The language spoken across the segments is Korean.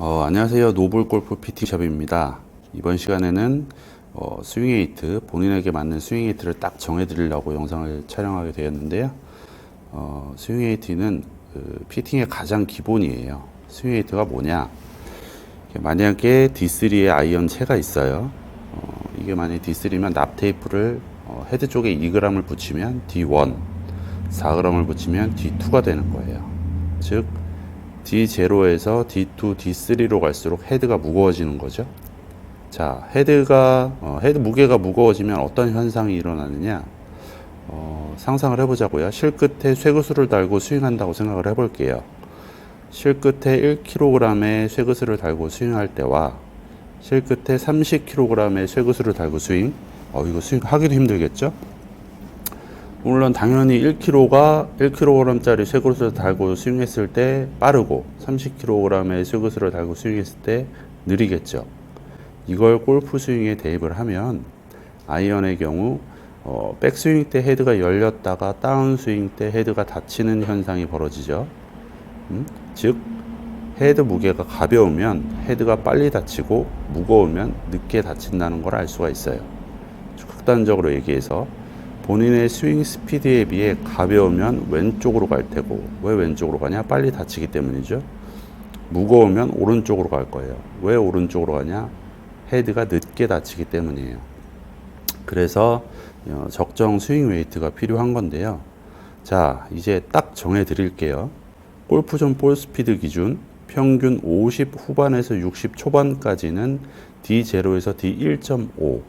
어, 안녕하세요. 노블골프 PT샵입니다. 이번 시간에는 어, 스윙 에이트, 본인에게 맞는 스윙 에이트를 딱 정해드리려고 영상을 촬영하게 되었는데요. 어, 스윙 에이트는 그 피팅의 가장 기본이에요. 스윙 에이트가 뭐냐? 만약에 D3에 아이언 채가 있어요. 어, 이게 만약에 D3면 납 테이프를 어, 헤드 쪽에 2g을 붙이면 D1, 4g을 붙이면 D2가 되는 거예요. 즉, D0에서 D2, D3로 갈수록 헤드가 무거워지는 거죠. 자, 헤드가, 어, 헤드 무게가 무거워지면 어떤 현상이 일어나느냐? 어, 상상을 해보자고요. 실 끝에 쇠구슬을 달고 스윙한다고 생각을 해볼게요. 실 끝에 1kg의 쇠구슬을 달고 스윙할 때와 실 끝에 30kg의 쇠구슬을 달고 스윙. 어, 이거 스윙 하기도 힘들겠죠? 물론 당연히 1kg가 1kg짜리 쇠구슬을 달고 스윙했을 때 빠르고 30kg의 쇠구슬을 달고 스윙했을 때 느리겠죠. 이걸 골프 스윙에 대입을 하면 아이언의 경우 어, 백스윙 때 헤드가 열렸다가 다운스윙 때 헤드가 닫히는 현상이 벌어지죠. 음? 즉 헤드 무게가 가벼우면 헤드가 빨리 닫히고 무거우면 늦게 닫힌다는 걸 알 수가 있어요. 극단적으로 얘기해서 본인의 스윙 스피드에 비해 가벼우면 왼쪽으로 갈 테고 왜 왼쪽으로 가냐? 빨리 닫히기 때문이죠. 무거우면 오른쪽으로 갈 거예요. 왜 오른쪽으로 가냐? 헤드가 늦게 닫히기 때문이에요. 그래서 어, 적정 스윙 웨이트가 필요한 건데요. 자, 이제 딱 정해 드릴게요. 골프존 볼 스피드 기준 평균 50 후반에서 60 초반까지는 D0에서 D1.5,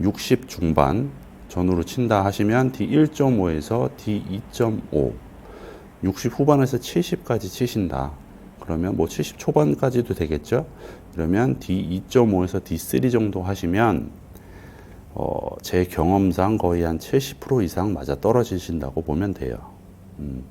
60 중반 전후로 친다 하시면 D1.5에서 D2.5, 60 후반에서 70까지 치신다. 그러면 뭐 70 초반까지도 되겠죠? 그러면 D2.5에서 D3 정도 하시면 어, 제 경험상 거의 한 70% 이상 맞아 떨어지신다고 보면 돼요. 음,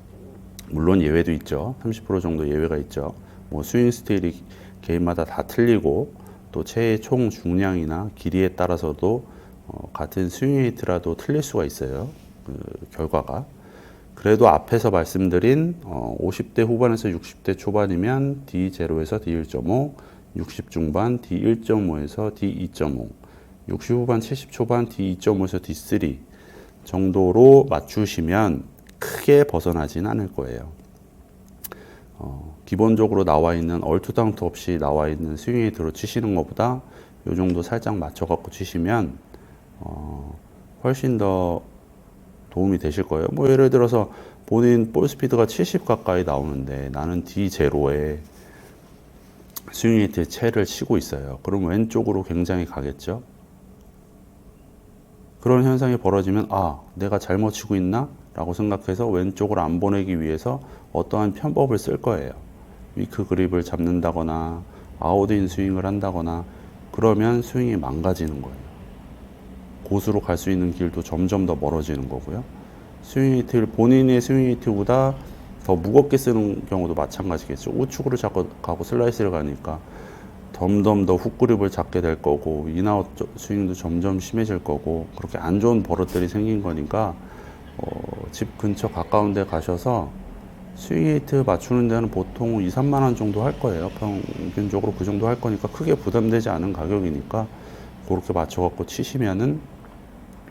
물론 예외도 있죠. 30% 정도 예외가 있죠. 뭐 스윙 스타일이 개인마다 다 틀리고 또 채의 총 중량이나 길이에 따라서도 어, 같은 스윙 웨이트라도 틀릴 수가 있어요. 그 결과가. 그래도 앞에서 말씀드린 어, 50대 후반에서 60대 초반이면 D0에서 D1.5, 60 중반 D1.5에서 D2.5, 60 후반 70 초반 D2.5에서 D3 정도로 맞추시면 크게 벗어나진 않을 거예요. 어, 기본적으로 나와 있는 얼투당투 없이 나와 있는 스윙 웨이트로 치시는 것보다 요 정도 살짝 맞춰 갖고 치시면 어, 훨씬 더 도움이 되실 거예요. 뭐 예를 들어서 본인 볼 스피드가 70 가까이 나오는데 나는 D0에 스윙 웨이트 채를 치고 있어요. 그럼 왼쪽으로 굉장히 가겠죠. 그런 현상이 벌어지면 아 내가 잘못 치고 있나? 라고 생각해서 왼쪽으로 안 보내기 위해서 어떠한 편법을 쓸 거예요. 위크 그립을 잡는다거나 아웃인 스윙을 한다거나 그러면 스윙이 망가지는 거예요. 고수로 갈 수 있는 길도 점점 더 멀어지는 거고요. 스윙 히트를 본인의 스윙 히트보다 더 무겁게 쓰는 경우도 마찬가지겠죠. 우측으로 자꾸 가고 슬라이스를 가니까 점점 더 훅그립을 잡게 될 거고 인아웃 스윙도 점점 심해질 거고 그렇게 안 좋은 버릇들이 생긴 거니까 어, 집 근처 가까운 데 가셔서 스윙 히트 맞추는 데는 보통 2, 3만 원 정도 할 거예요. 평균적으로 그 정도 할 거니까 크게 부담되지 않은 가격이니까 그렇게 맞춰 갖고 치시면은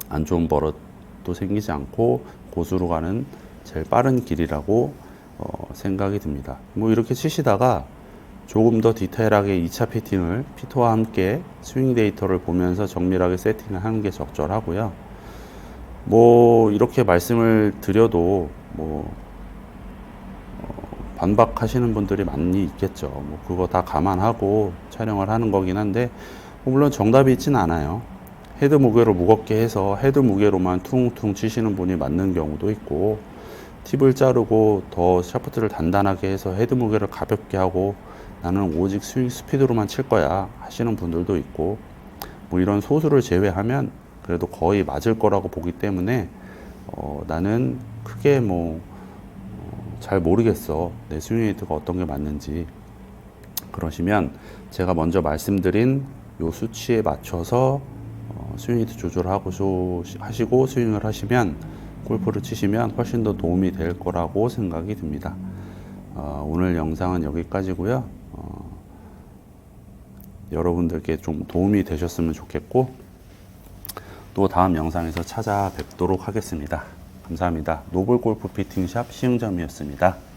안 좋은 버릇도 생기지 않고 고수로 가는 제일 빠른 길이라고 어, 생각이 듭니다. 뭐 이렇게 치시다가 조금 더 디테일하게 2차 피팅을 피터와 함께 스윙 데이터를 보면서 정밀하게 세팅을 하는 게 적절하고요. 뭐 이렇게 말씀을 드려도 뭐 어, 반박하시는 분들이 많이 있겠죠. 뭐 그거 다 감안하고 촬영을 하는 거긴 한데 물론 정답이 있진 않아요. 헤드 무게를 무겁게 해서 헤드 무게로만 퉁퉁 치시는 분이 맞는 경우도 있고 팁을 자르고 더 샤프트를 단단하게 해서 헤드 무게를 가볍게 하고 나는 오직 스윙 스피드로만 칠 거야 하시는 분들도 있고 뭐 이런 소수를 제외하면 그래도 거의 맞을 거라고 보기 때문에 어, 나는 크게 뭐 잘 모르겠어 내 스윙 웨이트가 어떤 게 맞는지 그러시면 제가 먼저 말씀드린 요 수치에 맞춰서 어, 스윙 웨이트 조절하고 소, 하시고 스윙을 하시면 골프를 치시면 훨씬 더 도움이 될 거라고 생각이 듭니다. 어, 오늘 영상은 여기까지고요. 어, 여러분들께 좀 도움이 되셨으면 좋겠고 또 다음 영상에서 찾아뵙도록 하겠습니다. 감사합니다. 노블 골프 피팅샵 시흥점이었습니다.